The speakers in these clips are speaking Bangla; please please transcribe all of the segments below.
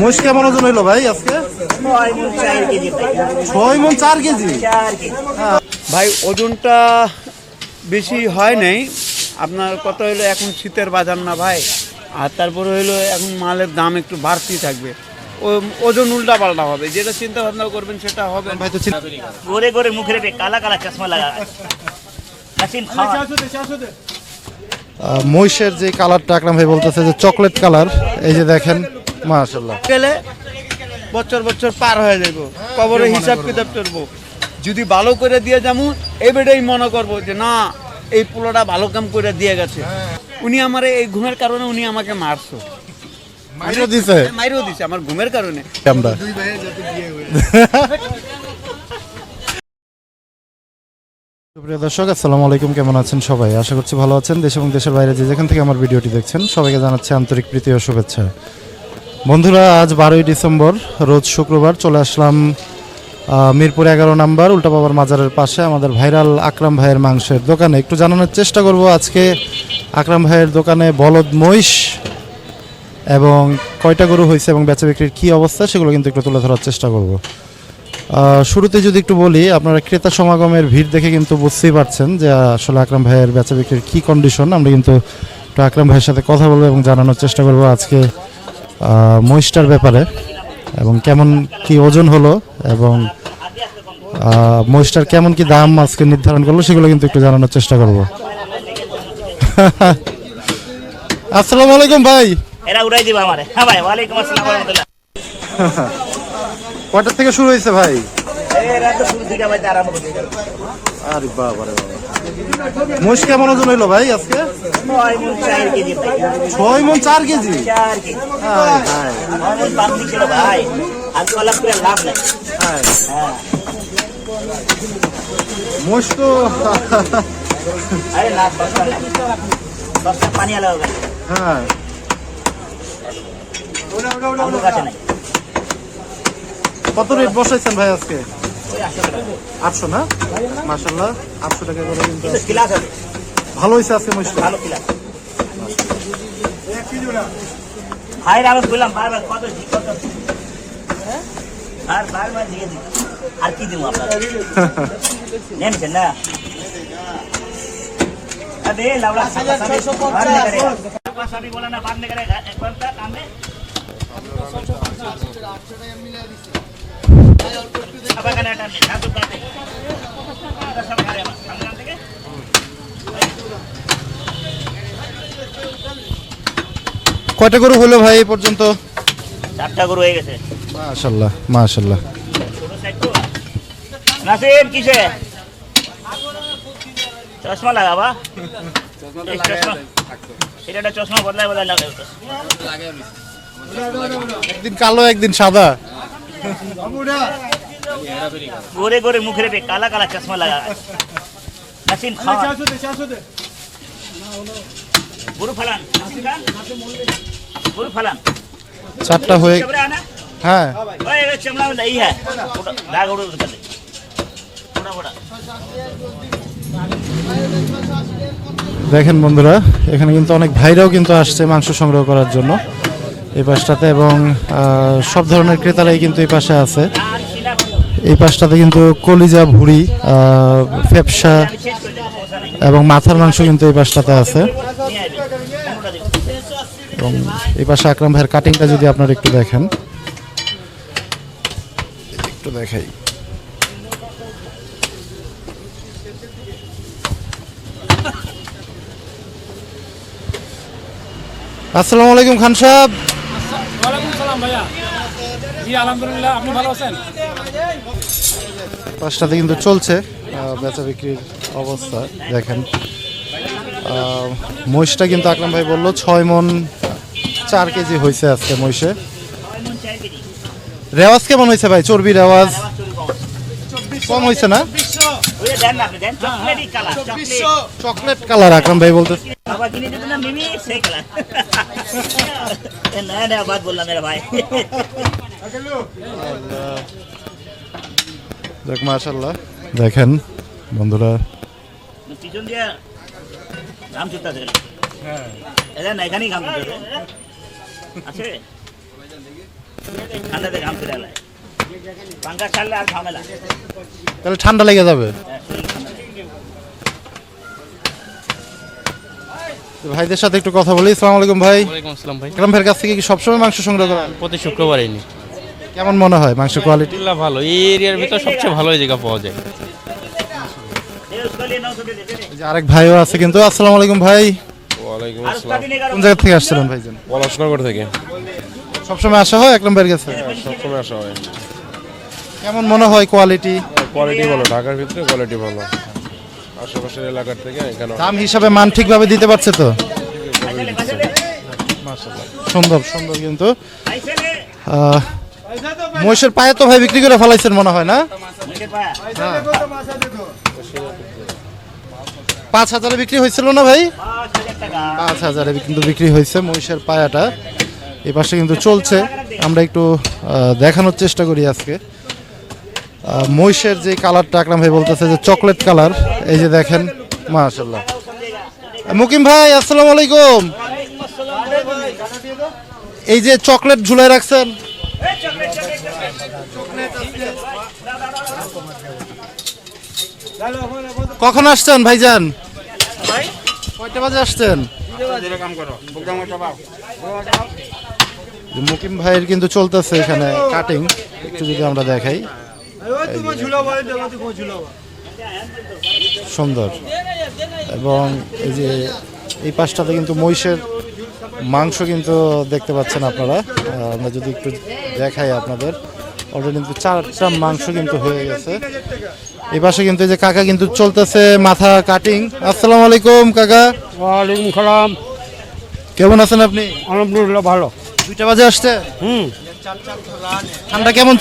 মহিষ কেমন ওজন হইল ভাই আজকে? ছয় মন চার কেজি ভাই। ওজনটা বেশি হয় নাই। আপনার কত হইল এখন শীতের বাজার না ভাই? আর তারপরে হইল এখন মালের দাম একটু বাড়তি থাকবে। ওজন উল্টা পাল্টা হবে। যেটা চিন্তা ভাবনা করবেন সেটা হবে ভাই তো গোরে গোরে মুখে কালা কালা চশমা লাগা। মহিষের যে কালারটা আকরাম ভাই বলতেছে যে চকলেট কালার এই যে দেখেন মাশাল্লাহ গেলে বছর বছর পার হয়ে যাব কবরের হিসাব কিতাব করব যদি ভালো করে দিয়ে যাব এবারেই মনে করব যে না এই পোলাটা ভালো কাম করে দিয়ে গেছে। উনি আমার এই ঘুমের কারণে উনি আমাকে মারছো। মাইরও দিছে? মাইরেও দিছে আমার ঘুমের কারণে। আমরা প্রিয় দর্শক আসসালামু আলাইকুম। কেমন আছেন সবাই? আশা করছি ভালো আছেন। দেশ এবং দেশের বাইরে যে যেখান থেকে আমার ভিডিওটি দেখছেন সবাইকে জানাচ্ছি আন্তরিক প্রীতি ও শুভেচ্ছা। বন্ধুরা, আজ বারোই ডিসেম্বর, রোজ শুক্রবার চলে আসলাম মিরপুর এগারো নাম্বার উল্টাপাবার মাজারের পাশে আমাদের ভাইরাল আকরাম ভাইয়ের মাংসের দোকানে। একটু জানানোর চেষ্টা করব আজকে আকরাম ভাইয়ের দোকানে বলদ মহিষ এবং কয়টা গরু হয়েছে এবং বেচা বিক্রির কী অবস্থা, সেগুলো কিন্তু একটু তুলে ধরার চেষ্টা করব। শুরুতে যদি একটু বলি, আপনারা ক্রেতা সমাগমের ভিড় দেখে কিন্তু বুঝতেই পারছেন যে আসলে আকরাম ভাইয়ের বেচা বিক্রির কী কন্ডিশন আমরা কিন্তু একটু আকরাম ভাইয়ের সাথে কথা বলব এবং জানানোর চেষ্টা করব আজকে মহিষটার ব্যাপারে এবং কেমন কি ওজন হলো এবং মহিষটার কেমন কি দাম আজকে নির্ধারণ করল সেগুলো কিন্তু একটু জানানোর চেষ্টা করব। আসসালামু আলাইকুম ভাই। এরা উড়াই দিবা আমারে। হ্যাঁ ভাই ওয়ালাইকুম আসসালাম রহমতুল্লাহ। কয়টার থেকে শুরু হয়েছে ভাই? এরা তো শুরু থেকে ভাই আরম্ভ করে দিল আরে বাবা রে বাবা। মহিষ কেমন ওজন হইল ভাই আজকে? ছয় মন চার কেজি ভাই। লাভ নাই। হায়। মহিষ তো আরে লাভ পানি আলা হ্যাঁ। কত রেট বসাইছেন ভাই আজকে? আটশো টাকা আটশো না মাসাল্লাহ আটশো টাকা করে কিন্তু কিন্তু ক্লাস হবে ভালো হয়েছে আজকে মহিষটা ভালো ক্লাস ভাই আমি বললাম বারবার কত জি কত আর বারবার দিয়ে দিই আর কি দিব আপনার নেনছেন না अबे लवड़ा सासा भी बाद में करेगा सासा भी बोला ना बाद में करेगा एक बार का काम কটা গরু হলো ভাই এই পর্যন্ত? চারটা গরু হয়ে গেছে। মাশাল্লাহ মাশাল্লাহ। নাসিম কিসে? চশমা লাগাবা। এটা চশমা বদলায় বদলায় লাগাই একদিন কালো একদিন সাদা। গোরে গোরে মুখের পে কালা কালা চশমা লাগা হয়ে হ্যাঁ। দেখেন বন্ধুরা এখানে কিন্তু অনেক ভাইরাও কিন্তু আসছে মাংস সংগ্রহ করার জন্য। এই পাশটাতে এবং সব ধরনের ক্রেতারাই কিন্তু এই পাশে আছে। এই পাশটাতে কিন্তু কলিজা, ভুড়ি ফেপসা এবং মাথার মাংস কিন্তু এই পাশটাতে আছে। এবং এই পাশে আকরাম ভাইয়ের কাটিংটা যদি আপনারা একটু দেখেন। একটু দেখাই। আসসালামু আলাইকুম খান সাহেব। পাঁচটাতে কিন্তু চলছে বেচা বিক্রির অবস্থা দেখেন। মহিষটা কিন্তু আকরাম ভাই বলল ছয় মন চার কেজি হয়েছে আজকে মহিষে। রেওয়াজ কেমন হয়েছে ভাই? চর্বি রেওয়াজ? কম হয়েছে না? চকলেট কালার আকরাম ভাই বলতে বাবা কিনে দিত না মিমি নয়া নয়া বাদ বললাম মেরা ভাই। দেখ দেখেন বন্ধুরা। পিছন ঘাম এখানেই আছে। ঠান্ডাতে ঘাম ছুটে পাঙ্খা ছাড়লে আর তাহলে ঠান্ডা লেগে যাবে। হ্যাঁ, ভাইদের সাথে একটু কথা বলি। সালাম আলাইকুম ভাই। ওয়ালাইকুম আসসালাম ভাই। কালাম ভাইয়ের কাছ থেকে কি সবসময় মাংস সংগ্রহ করেন প্রতি শুক্রবার নি। কেমন মনে হয় মাংস কোয়ালিটি ভালো। এই এরিয়ার ভিতর সবচেয়ে ভালো জায়গা পাওয়া যায়। আরেক ভাইও আছে কিন্তু। আসসালামু আলাইকুম ভাই। ওয়ালাইকুম আসসালাম। কোন জায়গা থেকে আসছিলেন ভাইজান পলাশনগর থেকে। সবসময় আসা হয় এক নম্বরের কাছে? হ্যাঁ, সবসময় আসা হয়। কেমন মনে হয় কোয়ালিটি কোয়ালিটি ভালো। ঢাকার ভিতরে কোয়ালিটি ভালো। আশেপাশের থেকে এখানে দাম হিসাবে মান ঠিকভাবে দিতে পারছে তো? সম্ভব সম্ভব কিন্তু। মহিষের পায়ে তো ভাই বিক্রি করে ফেলাইছেন মনে হয় না? হ্যাঁ। পাঁচ হাজারে বিক্রি হয়েছিল না ভাই? পাঁচ হাজারে কিন্তু বিক্রি হয়েছে মহিষের পায়াটা। এ পাশে কিন্তু চলছে। আমরা একটু দেখানোর চেষ্টা করি আজকে। মহিষের যে কালারটা আকরাম ভাই বলতেছে যে চকলেট কালার, এই যে দেখেন মাশাল্লাহ মুকিম ভাই, আসসালামু আলাইকুম। এই যে চকলেট ঝুলাই রাখছেন। কখন আসছেন ভাইজান? কয়টা বাজে আসছেন? মুকিম ভাইয়ের কিন্তু চলতেছে এখানে কাটিং একটু যদি আমরা দেখাই। সুন্দর। এবং এই যে এই পাশটাতে কিন্তু মহিষের মাংস কিন্তু দেখতে পাচ্ছেন আপনারা। আমরা যদি একটু দেখাই আপনাদের। অলরেডি কিন্তু চারটা মাংস কিন্তু হয়ে গেছে। এই পাশে কিন্তু এই যে কাকা কিন্তু চলতেছে মাথা কাটিং আসসালামু আলাইকুম কাকা। ওয়ালাইকুম সালাম। কেমন আছেন আপনি? আলহামদুলিল্লাহ ভালো। দুইটা বাজে আসছে? হুম। ঠান্ডা কেমন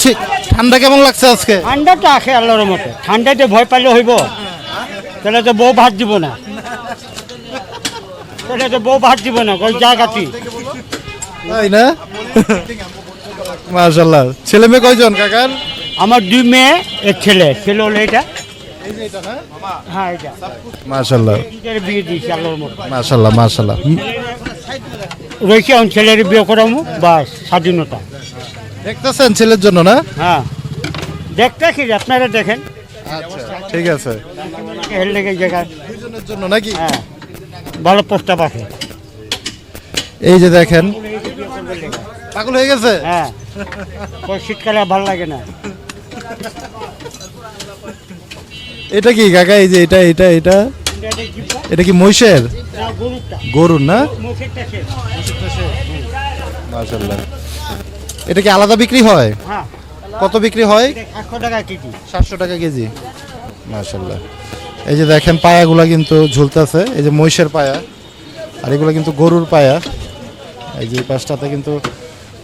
ঠান্ডা কেমন লাগছে আজকে? ঠান্ডাটা আসে আল্লাহর মতে ঠান্ডাতে ভয় পাইলে হইব। তাহলে তো বউ ভাত দিব না। তাহলে তো বউ ভাত দিব না ওই জায়গাটি তাই না? মাশাল্লাহ ছেলে মেয়ে কয়জন কাকার? আমার দুই মেয়ে এক ছেলে। ছেলে হলো এটা। মাশাল্লাহ মাশাল্লাহ মাশাল্লাহ রয়েছে ছেলের বিয়ে করামু বাস স্বাধীনতা। দেখতেছেন ছেলের জন্য না? হ্যাঁ। দেখতেছি যে আপনারা দেখেন। ঠিক আছে। জন্য নাকি? হ্যাঁ। ভালো প্রস্তাব আছে এই যে দেখেন। পাগল হয়ে গেছে? হ্যাঁ। শীতকালে ভালো লাগে না। এটা কি কাকা এই যে এটা এটা এটা? এটা কি মহিষের? গরুর না? মাশাল্লাহ এটা কি আলাদা বিক্রি হয়? হ্যাঁ। কত বিক্রি হয়? সাতশো টাকা কেজি। সাতশো টাকা কেজি। মাশাল্লাহ এই যে দেখেন পায়াগুলা কিন্তু ঝুলতেছে। এই যে মহিষের পায়া। আর এগুলো কিন্তু গরুর পায়া। এই যে পাশটাতে কিন্তু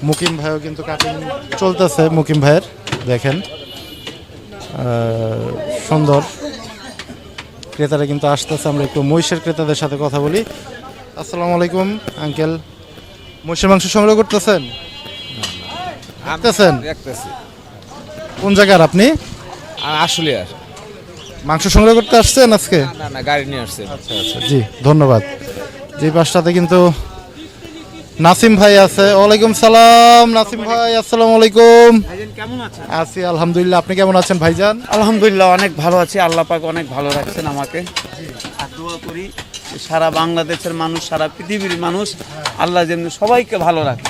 মুকিম ভাইও কিন্তু কাটিং চলতেছে মুকিম ভাইয়ের। দেখেন। সুন্দর। ক্রেতারা কিন্তু আসতেছে। আমরা একটু মহিষের ক্রেতাদের সাথে কথা বলি। আসসালামু আলাইকুম আঙ্কেল। মহিষের মাংস সংগ্রহ করতেছেন? দেখতেছেন? দেখতেছি। কোন জায়গার আপনি? আসলে আর মাংস সংগ্রহ করতে আসছেন আজকে? না না গাড়ি নিয়ে আসছে। আচ্ছা আচ্ছা জি ধন্যবাদ। যে পাশটাতে কিন্তু নাসিম ভাই আছে। ওয়ালাইকুম সালাম নাসিম ভাই আসসালামু আলাইকুম। কেমন আছেন? আছি আলহামদুলিল্লাহ। আপনি কেমন আছেন ভাইজান? আলহামদুলিল্লাহ অনেক ভালো আছি। আল্লাহ পাক অনেক ভালো রাখছেন আমাকে। আর দোয়া করি সারা বাংলাদেশের মানুষ সারা পৃথিবীর মানুষ আল্লাহ যেমনি সবাইকে ভালো রাখে।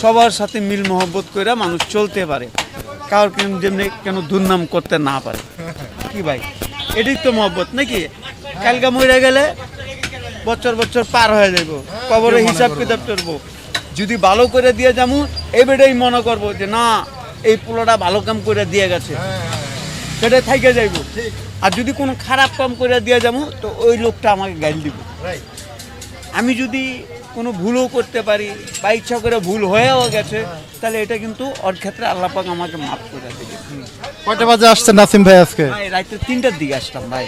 সবার সাথে মিল মহব্বত করে মানুষ চলতে পারে। কারোর যেমনি কেন দুর্নাম করতে না পারে। কি ভাই? এটাই তো মহব্বত নাকি? কালকা মরে গেলে বছর বছর পার হয়ে যাব। কবরে হিসাব কিতাব করব যদি ভালো করে দিয়ে যাব এবারেই মনে করব যে না এই পোলাটা ভালো কাম করে দিয়ে গেছে। সেটা থাইকে যাইব। আর যদি কোনো খারাপ কাম করে দিয়ে যাব তো ওই লোকটা আমাকে গাইল দিব। আমি যদি কোনো ভুলও করতে পারি বা ইচ্ছা করে ভুল হয়েও গেছে তাহলে এটা কিন্তু ওর ক্ষেত্রে আল্লাহ পাক আমাকে মাফ করে দেবে। কয়টা বাজে আসছেন নাসিম ভাই আজকে? ভাই রাত্রে তিনটার দিকে আসলাম ভাই।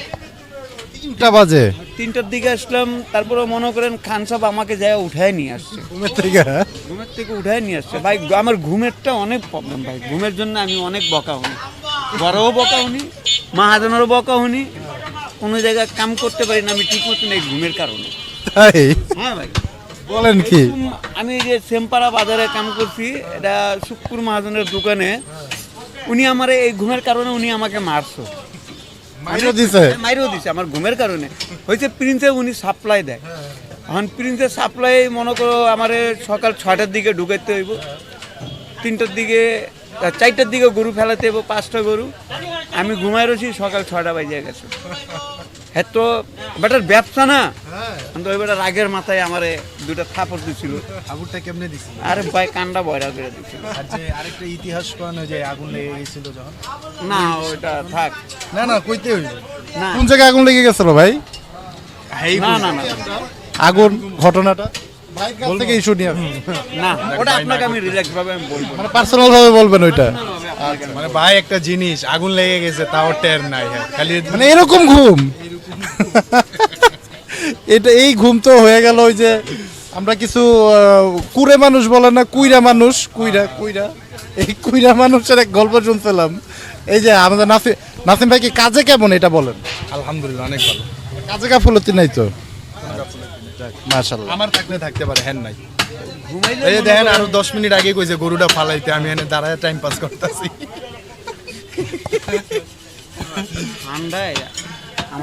তিনটা বাজে? তিনটার দিকে আসলাম তারপরে মনে করেন খান সাহেব আমাকে যায় উঠায় নিয়ে আসছে। ঘুমের থেকে হ্যাঁ? ঘুমের থেকে উঠায় নিয়ে আসছে। ভাই আমার ঘুমেরটা অনেক প্রবলেম ভাই। ঘুমের জন্য আমি অনেক বকা হনি বড়ও বকা হনি মাহাজনেরও বকা হনি কোনো জায়গায় কাম করতে পারি না আমি ঠিক মতন এই ঘুমের কারণে। তাই? হ্যাঁ ভাই। বলেন কি? আমি যে সেমপাড়া বাজারে কাম করছি এটা শুক্কুর মহাজনের দোকানে উনি আমার এই ঘুমের কারণে উনি আমাকে মারছো। মাইরও দিছে? মাইরেও দিছে আমার ঘুমের কারণে। হয়েছে প্রিন্সে উনি সাপ্লাই দেয়। এখন প্রিন্সের সাপ্লাই মনে করো আমার সকাল ছয়টার দিকে ঢুকাইতে হইব। তিনটার দিকে চারটার দিকে গরু ফেলাতে হইব পাঁচটা গরু। আমি ঘুমাই রয়েছি সকাল ছয়টা বাজে গেছে। হ্যাঁ তো বেটার ব্যবসা না? কিন্তু ওই বেটা রাগের মাথায় আমারে দুটা থাপড় দিছিল। আগুনটা কেমনে দিছিল? আরে ভাই কান্ডা বয়রা করে দিছিল। আর যে আরেকটা ইতিহাস কোন যে আগুন লেগে গেছিল যখন? না ওইটা থাক। না না কইতে হইব না। কোন জায়গায় আগুন লেগে গেছিল ভাই? না না না। আগুন ঘটনাটা? ভাইয়ের কাছ থেকে ইস্যু নিয়ে না ওটা আপনাকে আমি রিল্যাক্স ভাবে আমি বলব মানে পার্সোনাল ভাবে বলবেন ওইটা। মানে ভাই একটা জিনিস আগুন লেগে গেছে তাও টের নাই হ্যাঁ খালি মানে এরকম ঘুম। এটা এই ঘুম তো হয়ে গেল ওই যে আমরা কিছু কুড়ে মানুষ বলে না কুইরা মানুষ কুইরা কুইরা। এই কুইরা মানুষের এক গল্প শুনছিলাম। এই যে আমাদের নাসিম নাসিম ভাই কি কাজে কেমন এটা বলেন? আলহামদুলিল্লাহ অনেক ভালো। কাজে গাফলতি নাই তো? মাশাল্লাহ আমার থাকলে থাকতে পারে হ্যাঁ নাই। এই যে দেখেন আরও দশ মিনিট আগে কইছে গরুটা ফালাইতে আমি এখানে দাঁড়ায় টাইম পাস করতেছি। ঠান্ডায়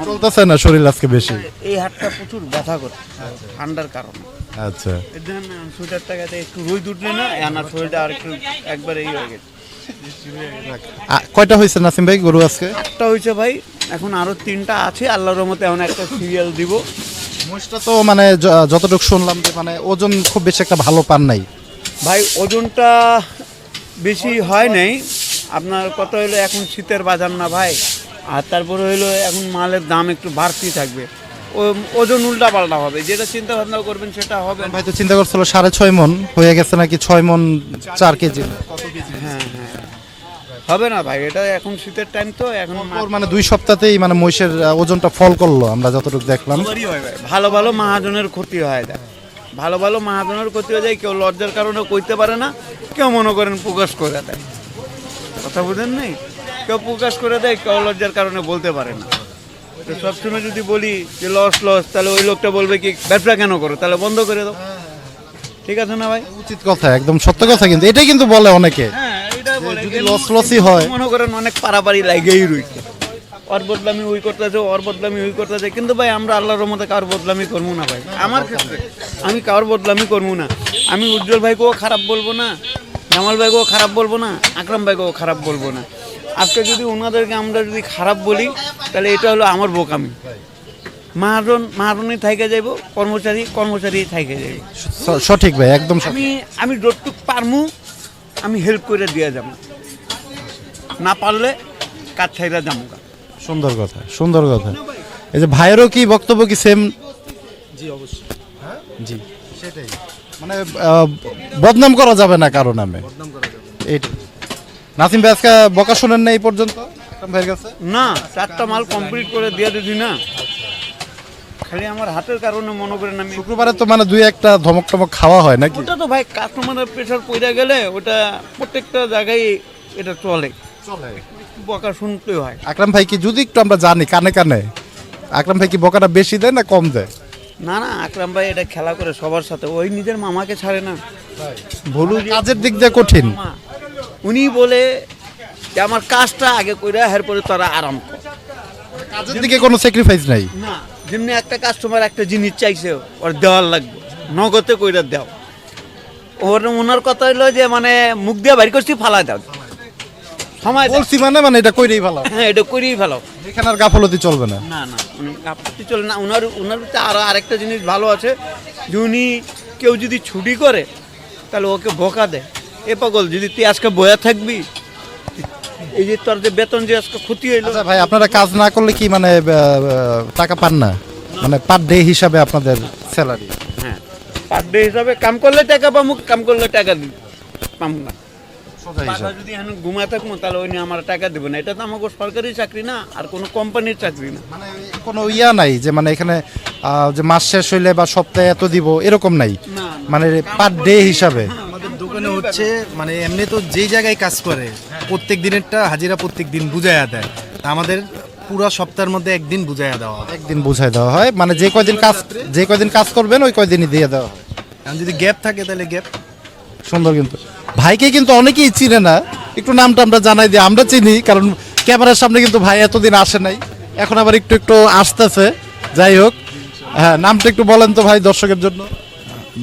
চলতেছে না শরীর আজকে বেশি? এই হাতটা প্রচুর ব্যথা করে। ঠান্ডার কারণে। আচ্ছা। এর জন্য সোয়েটার টাকাতে একটু রোদ উঠলে না আমার শরীরটা আর একটু একবার এই হয়ে গেছে। কয়টা হয়েছে নাসিম ভাই গরু আজকে? একটা হয়েছে ভাই। এখন আরও তিনটা আছে আল্লাহর রহমতে এখন একটা সিরিয়াল দিব। মোষটা তো মানে যতটুকু শুনলাম যে মানে ওজন খুব বেশি একটা ভালো পান নাই। ভাই ওজনটা বেশি হয় নাই। আপনার কত হলো এখন শীতের বাজার না ভাই। আর তারপরে হইল এখন মালের দাম একটু বাড়তি থাকবে। ওজন উল্টা পাল্টা হবে। যেটা চিন্তা ভাবনা করবেন সেটা হবে। ভাই তো চিন্তা করছিল সাড়ে ছয় মন হয়ে গেছে নাকি ছয় মন চার কেজি? হ্যাঁ হ্যাঁ। হবে না ভাই এটা এখন শীতের টাইম তো এখন ওর মানে দুই সপ্তাহতেই মানে মহিষের ওজনটা ফল করল আমরা যতটুকু দেখলাম। ভালো ভালো মহাজনের ক্ষতি হয় দেখ। ভালো ভালো মহাজনের ক্ষতি হয়ে যায় কেউ লজ্জার কারণে কইতে পারে না কেউ মনে করেন প্রকাশ করে দেয়। কথা বুঝেন নেই? কেউ প্রকাশ করে দেয় কেউ লজ্জার কারণে বলতে পারে না। তো সবসময় যদি বলি যে লস লস তাহলে ওই লোকটা বলবে কি ব্যবসা কেন করো? তাহলে বন্ধ করে দাও। ঠিক আছে না ভাই? উচিত কথা একদম সত্য কথা কিন্তু এটাই কিন্তু বলে অনেকে। হ্যাঁ যদি লস লসই হয়। মনে করেন অনেক পারাপারি লাগেই রইছে। ওর বদলামি ওই করতেছে ওর বদলামি ওই করতেছে কিন্তু ভাই আমরা আল্লাহর রহমতে কারোর বদলামি করব না ভাই? আমার ক্ষেত্রে আমি কারোর বদলামি করব না? আমি উজ্জ্বল ভাইকেও খারাপ বলব না জামাল ভাইকেও খারাপ বলব না আকরাম ভাইকেও খারাপ বলব না। আজকে যদি ওনাদেরকে আমরা যদি খারাপ বলি তাহলে এটা হলো আমার বোকামি। মাহাজন মাহাজনই থাইকে যাইব কর্মচারী কর্মচারী থাইকে যাইব। সঠিক ভাই একদম। আমি আমি যতটুক পারমু আমি হেল্প করে দিয়ে যাব। না পারলে কাজ ছাইরা যাব সুন্দর কথা সুন্দর কথা। এই যে ভাইয়েরও কি বক্তব্য কি সেম জি অবশ্যই। জি। সেটাই। মানে বদনাম করা যাবে না কারও নামে? এইটাই। নাসিম ভাই আজকে বকা শোনেন না এই পর্যন্ত? আকরাম ভাইয়ের কাছে? না চারটা মাল কমপ্লিট করে দিয়ে দিদি না। খালি আমার হাতের কারণে মনে করেন আমি শুক্রবারে তো মানে দুই একটা ধমক টমক খাওয়া হয় নাকি? ওটা তো ভাই কাস্টমারের প্রেশার পড়ে গেলে ওটা প্রত্যেকটা জায়গায় এটা চলে। চলে। বকা শুনতে হয়। আকরাম ভাই কি যদি একটু আমরা জানি কানে কানে আকরাম ভাই কি বকাটা বেশি দেয় না কম দেয়? না না আকরাম ভাই এটা খেলা করে সবার সাথে ওই নিজের মামাকে ছাড়ে না। ভুলু কাজের দিক দিয়ে কঠিন। উনি বলে যে আমার কাজটা আগে করে এরপরে তারা আরাম কর। কাজের দিকে কোনো স্যাক্রিফাইস নাই? না যেমনি একটা কাস্টমার একটা জিনিস চাইছে ওর দেওয়ার লাগবে নগদে কইরা দাও। ওর ওনার কথা হইল যে মানে মুখ দিয়ে বাড়ি করছি ফালা দাও। সময় বলছি মানে মানে এটা কইরেই ভালো। হ্যাঁ এটা করেই ফেলাও এখানে আর গাফলতি চলবে না। না না উনি আপত্তি চলে না। ওনার ওনার আরও আরেকটা জিনিস ভালো আছে যে উনি কেউ যদি ছুটি করে তাহলে ওকে বোকা দেয়। এ পাগল যদি তুই আজকে বয়া থাকবি এই যে তোর যে বেতন যে আজকে ক্ষতি হইল। আচ্ছা ভাই আপনারা কাজ না করলে কি মানে টাকা পান না? মানে পার ডে হিসাবে আপনাদের স্যালারি। হ্যাঁ পার ডে হিসাবে কাম করলে টাকা পাবো কাম করলে টাকা দিব পাবো না। বাবা যদি এখন ঘুমা থাকব তাহলে ওই নিয়ে আমার টাকা দেবো না। এটা তো আমাকে সরকারি চাকরি না আর কোনো কোম্পানির চাকরি না। মানে কোনো ইয়া নাই যে মানে এখানে যে মাস শেষ হইলে বা সপ্তাহে এত দিব এরকম নাই? মানে পার ডে হিসাবে। দোকানে হচ্ছে মানে এমনি তো যেই জায়গায় কাজ করে প্রত্যেক দিনেরটা হাজিরা প্রত্যেক দিন বুঝাইয়া দেয়। তা আমাদের পুরো সপ্তাহের মধ্যে একদিন বুঝাইয়া দেওয়া হয়। একদিন বুঝাই দেওয়া হয়। মানে যে কয়দিন কাজ যে কয়দিন কাজ করবেন ওই কয়দিনই দিয়ে দেওয়া হয়। এখন যদি গ্যাপ থাকে তাহলে গ্যাপ। সুন্দর কিন্তু। ভাইকে কিন্তু অনেকেই চিনে না। একটু নামটা আমরা জানাই দিই আমরা চিনি কারণ ক্যামেরার সামনে কিন্তু ভাই এতদিন আসে নাই। এখন আবার একটু একটু আসতেছে। যাই হোক হ্যাঁ নামটা একটু বলেন তো ভাই দর্শকের জন্য।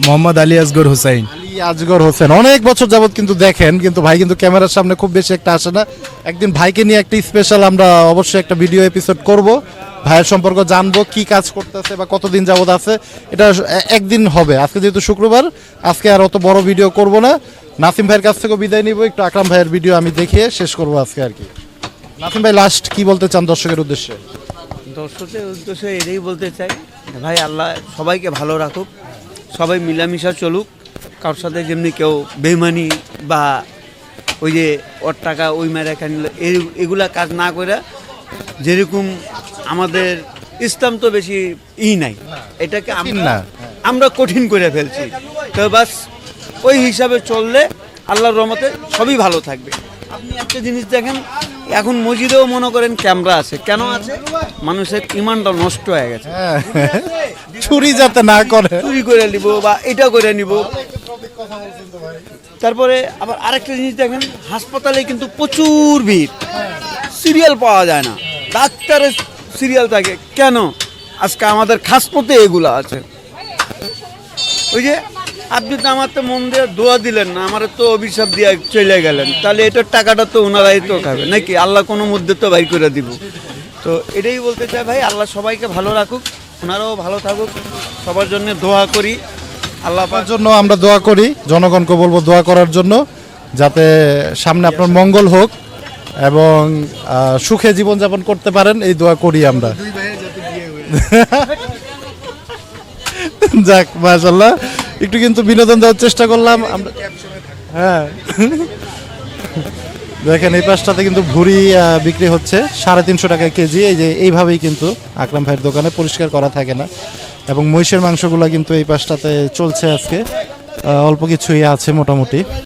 মোহাম্মদ আলী আসগর হুসাইন আলী আজগর হোসেন অনেক বছর যাবত কিন্তু দেখেন কিন্তু ভাই কিন্তু ক্যামেরার সামনে খুব বেশি একটা আসে না। একদিন ভাইকে নিয়ে একটা স্পেশাল আমরা অবশ্যই একটা ভিডিও এপিসোড করব। ভাইয়ের সম্পর্ক জানব কি কাজ করতেছে বা কতদিন যাবত আছে। এটা একদিন হবে। আজকে যেহেতু শুক্রবার আজকে আর অত বড় ভিডিও করব না। নাসিম ভাইয়ের কাছ থেকেও বিদায় নিব। একটু আকরাম ভাইয়ের ভিডিও আমি দেখিয়ে শেষ করব আজকে আর কি। নাসিম ভাই লাস্ট কি বলতে চান দর্শকের উদ্দেশ্যে? দর্শকের উদ্দেশ্যে এটাই বলতে চাই ভাই আল্লাহ সবাইকে ভালো রাখুক সবাই মিলামিশা চলুক। কারোর সাথে যেমনি কেউ বেমানি বা ওই যে ওর টাকা ওই মেরে খানিল এগুলা কাজ না করে যেরকম আমাদের ইসলাম তো বেশি ই নাই এটাকে আমরা আমরা কঠিন করে ফেলছি। তো বাস ওই হিসাবে চললে আল্লাহর রহমতে সবই ভালো থাকবে। আপনি একটা জিনিস দেখেন এখন মসজিদেও মনে করেন ক্যামেরা আছে। কেন আছে? মানুষের ইমানটা নষ্ট হয়ে গেছে। হ্যাঁ। চুরি যাতে না করে। চুরি করে নিব বা এটা করে নিব। তারপরে আবার আরেকটা জিনিস দেখেন হাসপাতালে কিন্তু প্রচুর ভিড়। সিরিয়াল পাওয়া যায় না। ডাক্তারের সিরিয়াল থাকে। কেন? আজকে আমাদের খাসমতে এগুলো আছে। ওই যে আপনি তো আমার তো মন দিয়ে দোয়া দিলেন না আমার তো অভিশাপ দিয়ে চলে গেলেন। তাহলে এটার টাকাটা তো ওনারাই তো খাবে নাকি? আল্লাহ কোনো মধ্যে তো ভাই করে দিব। তো এটাই বলতে চাই ভাই আল্লাহ সবাইকে ভালো রাখুক ওনারাও ভালো থাকুক সবার জন্য দোয়া করি। আল্লাহ জন্য আমরা দোয়া করি জনগণকে বলব দোয়া করার জন্য যাতে সামনে আপনার মঙ্গল হোক এবং সুখে জীবনযাপন করতে পারেন এই দোয়া করি আমরা। যাক মাশাল্লাহ একটু কিন্তু বিনোদন দেওয়ার চেষ্টা করলাম। আমরা হ্যাঁ। দেখেন, এই পাশটাতে কিন্তু ভুড়ি বিক্রি হচ্ছে সাড়ে তিনশো টাকা কেজি। এই যে এইভাবেই কিন্তু আকরাম ভাইয়ের দোকানে পরিষ্কার করা থাকে না। এবং মহিষের মাংসগুলো কিন্তু এই পাশটাতে চলছে আজকে। অল্প কিছুই আছে মোটামুটি।